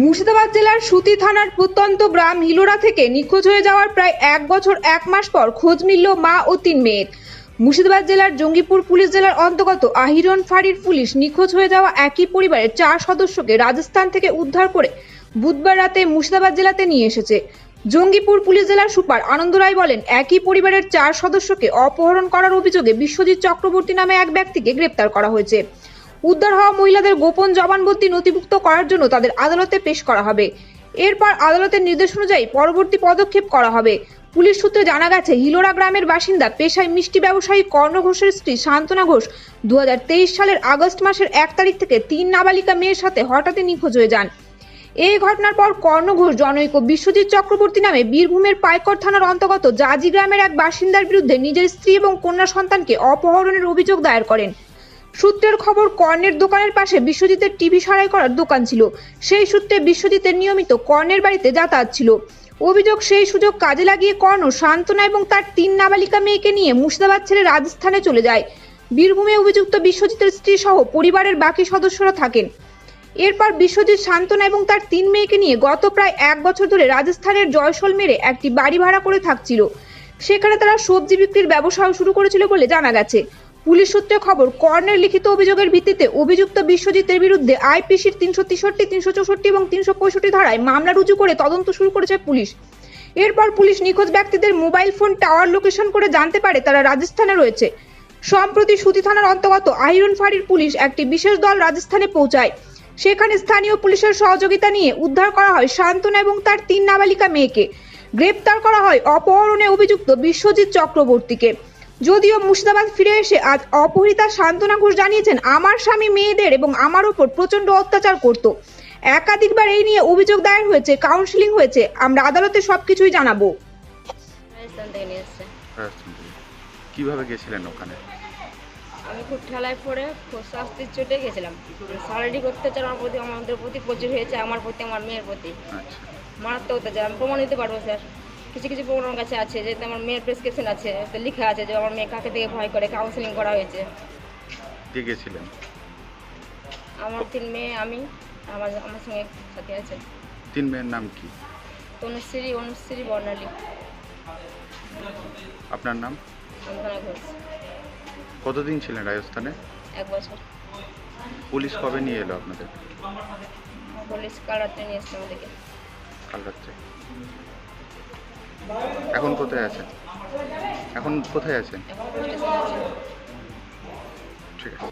মুর্শিদাবাদ জেলার সুতি থানার প্রত্যন্ত গ্রাম হিলোরা থেকে নিখোঁজ হয়ে যাওয়ার প্রায় এক বছর, এক মাস পর খোঁজ মিলল মা ও তিন মেয়ের। মুর্শিদাবাদ জেলার জঙ্গিপুর পুলিশ জেলার অন্তর্গত আহিরন ফাঁড়ির পুলিশ নিখোঁজ হয়ে যাওয়া একই পরিবারের চার সদস্যকে রাজস্থান থেকে উদ্ধার করে বুধবার রাতে মুর্শিদাবাদ জেলাতে নিয়ে এসেছে। জঙ্গিপুর পুলিশ জেলার সুপার আনন্দ রায় বলেন, একই পরিবারের চার সদস্যকে অপহরণ করার অভিযোগে বিশ্বজিৎ চক্রবর্তী নামে এক ব্যক্তিকে গ্রেপ্তার করা হয়েছে। উদ্ধার হওয়া মহিলাদের গোপন জবানবন্দি নথিভুক্ত করার জন্য তাদের আদালতে পেশ করা হবে। এরপর আদালতের নির্দেশ অনুযায়ী পরবর্তী পদক্ষেপ করা হবে। পুলিশ সূত্রে জানা গেছে, হিলোরা গ্রামের বাসিন্দা, পেশায় মিষ্টি ব্যবসায়ী কর্ণ ঘোষের স্ত্রী শান্তনা ঘোষ দু হাজার তেইশ সালের আগস্ট মাসের এক তারিখ থেকে তিন নাবালিকা মেয়ের সাথে হঠাৎই নিখোঁজ হয়ে যান। এই ঘটনার পর কর্ণ ঘোষ, জনৈক বিশ্বজিৎ চক্রবর্তী নামে বীরভূমের পাইকর থানার অন্তর্গত জাজি গ্রামের এক বাসিন্দার বিরুদ্ধে নিজের স্ত্রী এবং কন্যা সন্তানকে অপহরণের অভিযোগ দায়ের করেন। সূত্রের খবর, কর্ণের দোকানের পাশে বিশ্বজিতের টিভি সারাই করার দোকান ছিল। সেই সূত্রে বিশ্বজিতের নিয়মিত কর্ণের বাড়িতে যাতায়াত ছিল। অভিযোগ, সেই সুযোগ কাজে লাগিয়ে কর্ণ শান্তনা এবং তার তিন নাবালিকা মেয়েকে নিয়ে মুর্শিদাবাদ ছেড়ে রাজস্থানে চলে যায়। বীরভূমে অভিযুক্ত বিশ্বজিতের স্ত্রী সহ পরিবারের বাকি সদস্যরা থাকেন। এরপর বিশ্বজিৎ শান্তনা এবং তার তিন মেয়েকে নিয়ে গত প্রায় এক বছর ধরে রাজস্থানের জয়সলমেরে একটি বাড়ি ভাড়া করে থাকছিল। সেখানে তারা সবজি বিক্রির ব্যবসাও শুরু করেছিল বলে জানা গেছে। পুলিশ সূত্রে খবর, কর্ণের লিখিত অভিযোগের ভিত্তিতে অভিযুক্ত বিশ্বজিতের বিরুদ্ধে আইপিসির তিনশো তেষট্টি, তিনশো চৌষট্টি এবং তিনশো পঁয়ষট্টি ধারায় মামলা রুজু করে তদন্ত শুরু করেছে পুলিশ। এরপর পুলিশ নিখোঁজ ব্যক্তিদের মোবাইল ফোন, টাওয়ার লোকেশন করে জানতে পারে তারা রাজস্থানে রয়েছে। সম্প্রতি সুতি থানার অন্তর্গত আইরন ফাঁড়ির পুলিশ একটি বিশেষ দল রাজস্থানে পৌঁছায়। সেখানে স্থানীয় পুলিশের সহযোগিতা নিয়ে উদ্ধার করা হয় শান্তনা এবং তার তিন নাবালিকা মেয়েকে। গ্রেপ্তার করা হয় অপহরণে অভিযুক্ত বিশ্বজিৎ চক্রবর্তীকে। যদিও মুর্শিদাবাদ ফিরে এসে আজ অপহৃতা সান্ত্বনা ঘোষ জানিয়েছেন আমার স্বামী মেয়েদের এবং আমার ওপর প্রচণ্ড অত্যাচার করত। একাধিকবার এই নিয়ে অভিযোগ দায়ের হয়েছে কাউন্সিলিং হয়েছে। আমরা আদালতে সবকিছুই জানাব। কীভাবে গেছিলেন ওখানে? আমি খুব ঠেলায় পড়ে খুব শাস্তির চোটে গেছিলাম। শারীরিক অত্যাচার আমার প্রতি আমাদের প্রতি প্রচুর হয়েছে আমার প্রতি আমার মেয়ের প্রতি। আচ্ছা। মারাত্মক অত্যাচার আমি প্রমাণ দিতে পারব স্যার। কিছু কিছু আমার কাছে আছে যেহেতু আমার মেয়ের প্রেসক্রিপশন আছে তো লেখা আছে যে আমার মেয়ে কাকে থেকে ভয় করে কাউন্সিলিং করা হয়েছে। কে গেছিলেন? আমার তিন মেয়ে আমি আমার আমার সঙ্গে সাথে আছে। তিন মেয়ের নাম কি? তনুশ্রী অনুশ্রী বর্ণালী। আপনার নাম? সান্ত্বনা ঘোষ। কতদিন ছিলেন রাজস্থানে? এক বছর। পুলিশ কবে নিয়ে এলো আপনাদের? পুলিশ কাল রাত্রে নিয়ে এসছে আমাদেরকে। কাল রাত্রে। এখন কোথায় আছেন এখন কোথায় আছেন ঠিক আছে।